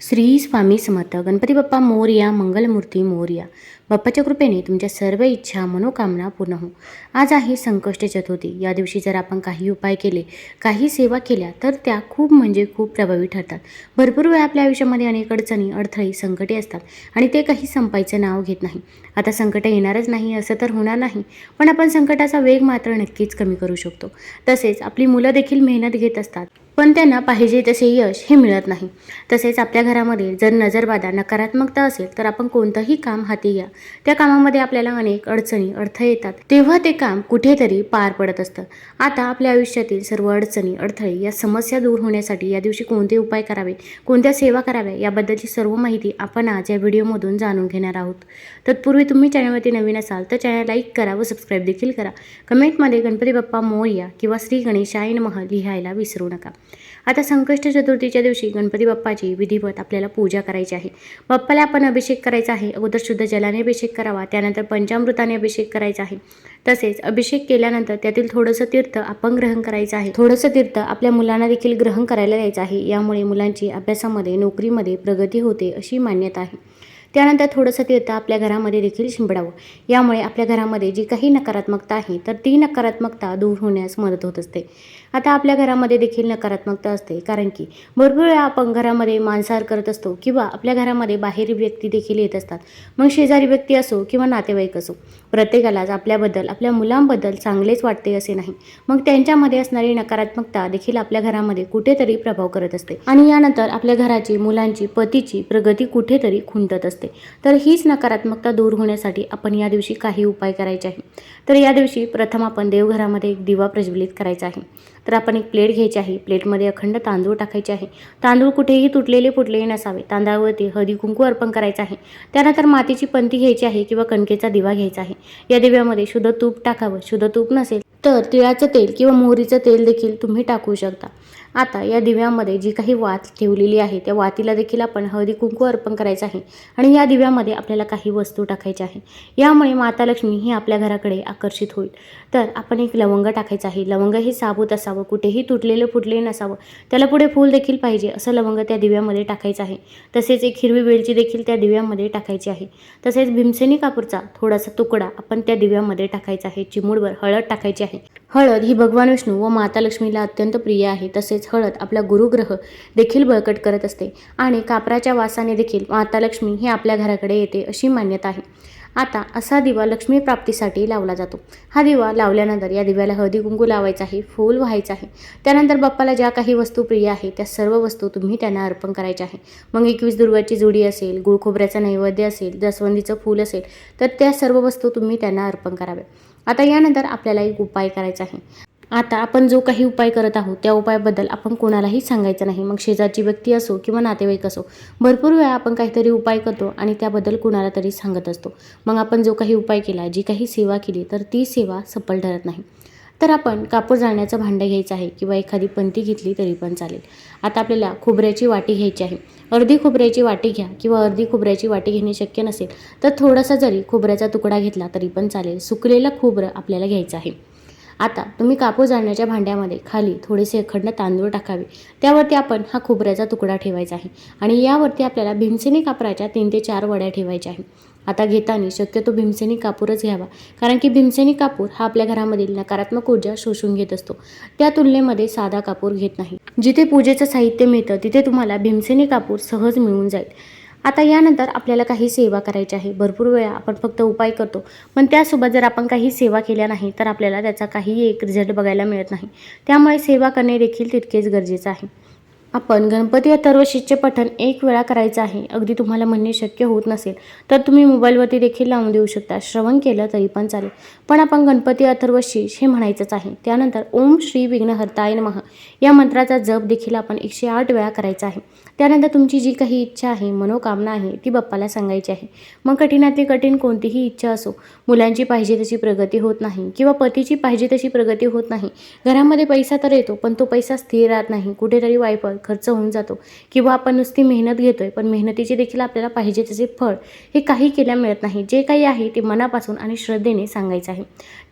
श्री स्वामी समर्थ. गणपती बाप्पा मोरया मंगलमूर्ती मोरया. बाप्पाच्या कृपेने तुमच्या सर्व इच्छा मनोकामना पूर्ण हो. आज आहे संकष्ट चतुर्थी. या दिवशी जर आपण काही उपाय केले काही सेवा केल्या तर त्या खूप म्हणजे खूप प्रभावी ठरतात. भरपूर वेळा आपल्या आयुष्यामध्ये अनेक अडचणी अडथळे संकटे असतात आणि ते काही संपायचं नाव घेत नाही. आता संकट येणारच नाही असं तर होणार नाही पण आपण संकटाचा वेग मात्र नक्कीच कमी करू शकतो. तसेच आपली मुलं देखील मेहनत घेत असतात. पण त्यांना पाहिजे तसे यश हे मिळत नाही. तसेच आपल्या घरामध्ये जर नजरबाधा नकारात्मकता असेल तर आपण कोणतंही काम हाती घ्या. त्या कामामध्ये आपल्याला अनेक अडचणी अडथळे येतात. तेव्हा ते काम कुठेतरी पार पडत असतं. आता आपल्या आयुष्यातील सर्व अडचणी अडथळे या समस्या दूर होण्यासाठी या दिवशी कोणते उपाय करावे कोणत्या सेवा कराव्या याबद्दलची सर्व माहिती आपण आज या व्हिडिओमधून जाणून घेणार आहोत. तत्पूर्वी तुम्ही चॅनलवरती नवीन असाल तर चॅनल लाईक करा व सबस्क्राईब देखील करा. कमेंटमध्ये गणपती बाप्पा मोर्या किंवा श्री आईन महल लिहायला विसरू नका. आता संकष्ट चतुर्थीच्या दिवशी गणपती बाप्पाची विधिवत आपल्याला पूजा करायची आहे. बाप्पाला आपण अभिषेक करायचा आहे. अगोदर शुद्ध जलाने अभिषेक करावा. त्यानंतर पंचामृताने अभिषेक करायचा आहे. तसेच अभिषेक केल्यानंतर त्यातील थोडंसं तीर्थ आपण ग्रहण करायचं आहे. थोडंसं तीर्थ आपल्या मुलांना देखील ग्रहण करायला द्यायचं आहे. यामुळे मुलांची अभ्यासामध्ये नोकरीमध्ये प्रगती होते अशी मान्यता आहे. त्यानंतर थोडंसं तीर्थ आपल्या घरामध्ये देखील शिंपडावं. यामुळे आपल्या घरामध्ये जी काही नकारात्मकता आहे तर ती नकारात्मकता दूर होण्यास मदत होत असते. आता आपल्या घरामध्ये देखील नकारात्मकता असते. कारण की भरपूर वेळा आपण घरामध्ये मांसाहार करत असतो किंवा आपल्या घरामध्ये बाहेर व्यक्ती देखील येत असतात. मग शेजारी व्यक्ती असो किंवा नातेवाईक असो प्रत्येकालाच आपल्याबद्दल आपल्या मुलांबद्दल चांगलेच वाटते असे नाही. मग त्यांच्यामध्ये असणारी नकारात्मकता देखील आपल्या घरामध्ये कुठेतरी प्रभाव करत असते. आणि यानंतर आपल्या घराची मुलांची पतीची प्रगती कुठेतरी खुंटत असते. तर हीच नकारात्मकता दूर होण्यासाठी आपण या दिवशी काही उपाय करायचे आहे. तर या दिवशी प्रथम आपण देवघरामध्ये एक दिवा प्रज्वलित करायचा आहे. तर आपण एक प्लेट घ्यायची आहे. प्लेटमध्ये अखंड तांदूळ टाकायचे आहे. तांदूळ कुठेही तुटलेले फुटलेले नसावे. तांदळावरती हळदी कुंकू अर्पण करायचं आहे. त्यानंतर मातीची पंती घ्यायची आहे किंवा कणकेचा दिवा घ्यायचा आहे. या दिव्यामध्ये शुद्ध तूप टाकावं. शुद्ध तूप नसेल तर तिळाचं तेल किंवा मोहरीचं तेल देखील तुम्ही टाकू शकता. आता या दिव्यामध्ये जी काही वात ठेवलेली आहे त्या वातीला देखील आपण हळदी कुंकू अर्पण करायचं आहे आणि या दिव्यामध्ये आपल्याला काही वस्तू टाकायच्या आहे. यामुळे माता लक्ष्मी ही आपल्या घराकडे आकर्षित होईल. तर आपण एक लवंग टाकायचं आहे. लवंग हे साबूत असावं कुठेही तुटलेलं फुटलेलं नसावं. त्याला पुढे फूल देखील पाहिजे असं लवंग त्या दिव्यामध्ये टाकायचं आहे. तसेच एक हिरवी वेलची देखील त्या दिव्यामध्ये टाकायची आहे. तसेच भीमसेनी कापूरचा थोडासा तुकडा आपण त्या दिव्यामध्ये टाकायचा आहे. चिमूडवर हळद टाकायची आहे. हळद ही भगवान विष्णू व माता लक्ष्मीला अत्यंत प्रिय आहे. तसेच हळद आपला गुरुग्रह देखील बळकट करत असते आणि कापराच्या वासाने देखील माता लक्ष्मी ही आपल्या घराकडे येते अशी मान्यता आहे. आता असा दिवा लक्ष्मी प्राप्तीसाठी लावला जातो. हा दिवा लावल्यानंतर या दिव्याला हळदी कुंकू लावायचा आहे फूल व्हायचं आहे. त्यानंतर बाप्पाला ज्या काही वस्तू प्रिय आहे त्या सर्व वस्तू तुम्ही त्यांना अर्पण करायच्या आहे. मग एकवीस दुर्वाची जुडी असेल गुळखोबऱ्याचा नैवेद्य असेल जास्वंदीचं फूल असेल तर त्या सर्व वस्तू तुम्ही त्यांना अर्पण कराव्या. आता यानंतर आपल्याला एक उपाय करायचा आहे. आता आपण जो काही उपाय करत आहोत त्या उपायाबद्दल आपण कोणालाही सांगायचं नाही. मग शेजारची व्यक्ती असो किंवा नातेवाईक असो भरपूर वेळा आपण काहीतरी उपाय करतो आणि त्याबद्दल कुणाला तरी सांगत असतो. मग आपण जो काही उपाय केला जी काही सेवा केली तर ती सेवा सफल ठरत नाही. तर आपण कापूर जाळण्याचं भांडं घ्यायचं आहे किंवा एखादी पंती घेतली तरी पण चालेल. आता आपल्याला खोबऱ्याची वाटी घ्यायची आहे. अर्धी खोबऱ्याची वाटी घ्या किंवा अर्धी खोबऱ्याची वाटी घेणे शक्य नसेल तर थोडासा जरी खोबऱ्याचा तुकडा घेतला तरी पण चालेल. सुकलेलं खोबरं आपल्याला घ्यायचं आहे. आता तुम्ही कापूर जाळण्याच्या भांड्यामध्ये खाली थोडेसे अखंड तांदूळ टाकावे. त्यावरती आपण हा खोबऱ्याचा तुकडा ठेवायचा आहे आणि यावरती आपल्याला भीमसेनी कापराच्या तीन ते चार वड्या ठेवायच्या आहे आता घेताना शक्यतो भीमसेनी कापूरच घ्यावा. कारण की भीमसेनी कापूर हा आपल्या घरामधील नकारात्मक ऊर्जा शोषून घेत असतो. त्या तुलनेमध्ये साधा कापूर घेत नाही. जिथे पूजेचं साहित्य मिळतं तिथे तुम्हाला भीमसेनी कापूर सहज मिळून जाईल. आता यानंतर आपल्याला काही सेवा करायची आहे. भरपूर वेळा आपण फक्त उपाय करतो. पण त्यासोबत जर आपण काही सेवा केल्या नाही तर आपल्याला त्याचा काही एक रिझल्ट बघायला मिळत नाही. त्यामुळे सेवा करणे देखील तितकेच गरजेचं आहे. आपण गणपती अथर्वशीचे पठण एक वेळा करायचं आहे. अगदी तुम्हाला म्हणणे शक्य होत नसेल तर तुम्ही मोबाईलवरती देखील लावून देऊ शकता. श्रवण केलं तरी पण चालेल. पण आपण गणपती अथर्वशीष हे म्हणायचंच आहे. त्यानंतर ओम श्री विघ्नहर्ताय नमः या मंत्राचा जप देखील आपण एकशे आठ वेळा करायचा आहे. त्यानंतर तुमची जी काही इच्छा आहे मनोकामना आहे ती बाप्पाला सांगायची आहे. मग कठीणातली कठीण कोणतीही इच्छा असो मुलांची पाहिजे तशी प्रगती होत नाही किंवा पतीची पाहिजे तशी प्रगती होत नाही. घरामध्ये पैसा तर येतो पण तो पैसा स्थिर राहत नाही. कुठेतरी वायफळ खर्च होऊन जातो. किंवा आपण नुसती मेहनत घेतोय पण मेहनतीचे देखील आपल्याला पाहिजे त्याचे फळ हे काही केल्या मिळत नाही. जे काही आहे ते मनापासून आणि श्रद्धेने सांगायचं आहे.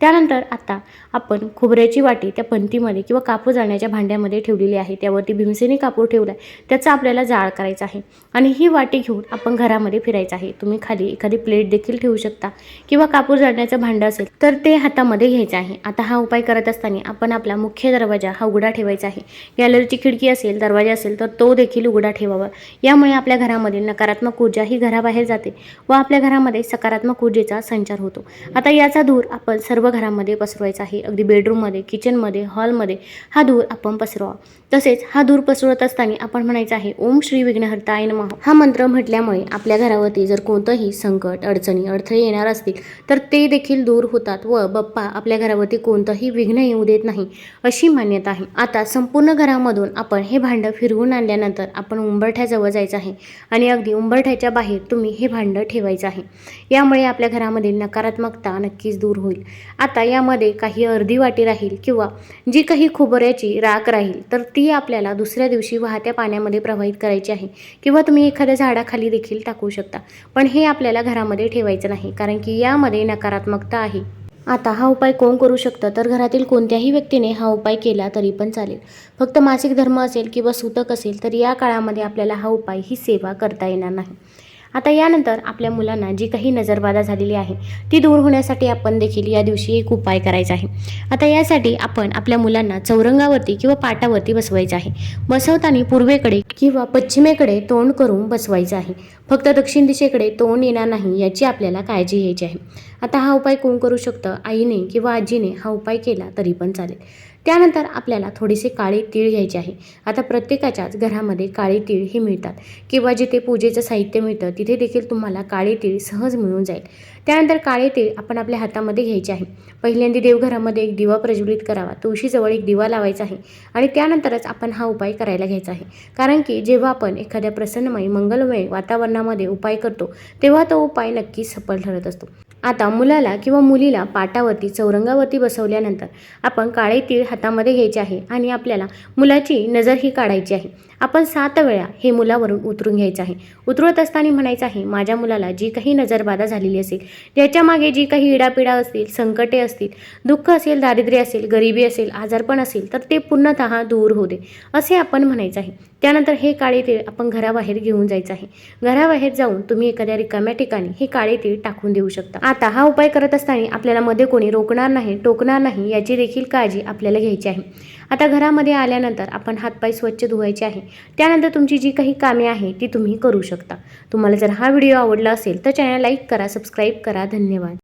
त्यानंतर आता आपण खोबऱ्याची वाटी त्या पंतीमध्ये किंवा कापूर जाळण्याच्या भांड्यामध्ये ठेवलेली आहे. त्यावरती भीमसेनी कापूर ठेवला आहे त्याचा आपल्याला जाळ करायचा आहे. आणि ही वाटी घेऊन आपण घरामध्ये फिरायचं आहे. तुम्ही खाली एखादी प्लेट देखील ठेवू शकता. किंवा कापूर जाळण्याचं भांडं असेल तर ते हातामध्ये घ्यायचं आहे. आता हा उपाय करत असताना आपण आपला मुख्य दरवाजा हा उघडा ठेवायचा आहे. गॅलरीची खिडकी असेल दरवाजा असेल तर तो देखील उघडा ठेवावा. यामुळे आपल्या घरामध्ये नकारात्मक ऊर्जा ही घराबाहेर जाते व आपल्या घरामध्ये सकारात्मक ऊर्जेचा संचार होतो. आता याचा धूर आपण सर्व घरामध्ये पसरवायचा आहे. अगदी बेडरूममध्ये किचनमध्ये हॉलमध्ये हा धूर आपण पसरवा. तसेच हा धूर पसरवत असताना आपण म्हणायचं आहे ओम श्री विघ्नहर्ताय नमः. हा मंत्र म्हटल्यामुळे आपल्या घरावरती जर कोणतंही संकट अडचणी अडथळे येणार असतील तर ते देखील दूर होतात व बप्पा आपल्या घरावरती कोणतंही विघ्न येऊ देत नाही अशी मान्यता आहे. आता संपूर्ण घरामधून आपण हे भांडं फिरवून आणल्यानंतर आपण उंबरठ्याजवळ जायचं आहे. आणि अगदी उंबरठ्याच्या बाहेर तुम्ही हे भांडं ठेवायचं आहे. यामुळे आपल्या घरामधील नकारात्मकता नक्कीच दूर होईल. आता यामध्ये काही अर्धी वाटी राहील किंवा जी काही खोबऱ्याची राख राहील तर ती आपल्याला दुसऱ्या दिवशी वाहत्या पाण्यामध्ये प्रवाहित करायची आहे किंवा तुम्ही एखाद्या झाडाखाली देखील टाकू शकता. पण हे आपल्याला घरामध्ये ठेवायचं नाही कारण की यामध्ये नकारात्मकता आहे. आता हा उपाय कोण करू शकतं? तर घरातील कोणत्याही व्यक्तीने हा उपाय केला तरी पण चालेल. फक्त मासिक धर्म असेल किंवा सुतक असेल तर या काळामध्ये आपल्याला हा उपाय ही सेवा करता येणार नाही. आता यानंतर आपल्या मुलांना जी काही नजरबाधा झालेली आहे ती दूर होण्यासाठी आपण देखील या दिवशी एक उपाय करायचा आहे. आता यासाठी आपण आपल्या मुलांना चौरंगावरती किंवा पाटावरती बसवायचं आहे. बसवताना पूर्वेकडे किंवा पश्चिमेकडे तोंड करून बसवायचं आहे. फक्त दक्षिण दिशेकडे तोंड येणार नाही याची आपल्याला काळजी घ्यायची आहे. आता हा उपाय कोण करू शकतं? आईने किंवा आजीने हा उपाय केला तरी पण चालेल. त्यानंतर आपल्याला थोडेसे काळे तीळ घ्यायचे आहे. आता प्रत्येकाच्याच घरामध्ये काळे तीळ हे मिळतात. किंवा जिथे पूजेचं साहित्य मिळतं तिथे देखील तुम्हाला काळे तीळ सहज मिळून जाईल. त्यानंतर काळे तीळ आपण आपल्या हातामध्ये घ्यायचे आहे. पहिल्यांदा देवघरामध्ये एक दिवा प्रज्वलित करावा. तुळशीजवळ एक दिवा लावायचा आहे. आणि त्यानंतरच आपण हा उपाय करायला घ्यायचा आहे. कारण की जेव्हा आपण एखाद्या प्रसन्नमय मंगलमय वातावरणामध्ये उपाय करतो तेव्हा तो उपाय नक्की सफल ठरत असतो. आता मुलाला किंवा मुलीला पाटावरती चौरंगावरती बसवल्यानंतर आपण काळे तीळ हातामध्ये घ्यायचे आहे आणि आपल्याला मुलाची नजर ही काढायची आहे. आपण सात वेळा हे मुलावरून उतरून घ्यायचं आहे. उतरवत असताना म्हणायचं आहे माझ्या मुलाला जी काही नजरबाधा झालेली असेल त्याच्यामागे जी काही इडापिडा असतील संकटे असतील दुःख असेल दारिद्र्य असेल गरिबी असेल आजारपण असेल तर ते पूर्णतः दूर होऊ दे. असे आपण म्हणायचं आहे. त्यानंतर हे काळे तीळ आपण घराबाहेर घेऊन जायचं आहे. घराबाहेर जाऊन तुम्ही एखाद्या रिकाम्या ठिकाणी हे काळे तीळ टाकून देऊ शकता. आता हा उपाय करत असताना आपल्याला मध्ये कोणी रोखणार नाही टोकणार नाही याची देखील काळजी आपल्याला घ्यायची आहे. आता घरामध्ये आल्यानंतर आपण हातपाय स्वच्छ धुवायचे आहे. त्यानंतर तुमची जी काही कामे आहे ती तुम्ही करू शकता. तुम्हाला जर हा व्हिडिओ आवडला असेल तर चॅनल लाईक करा सबस्क्राईब करा. धन्यवाद.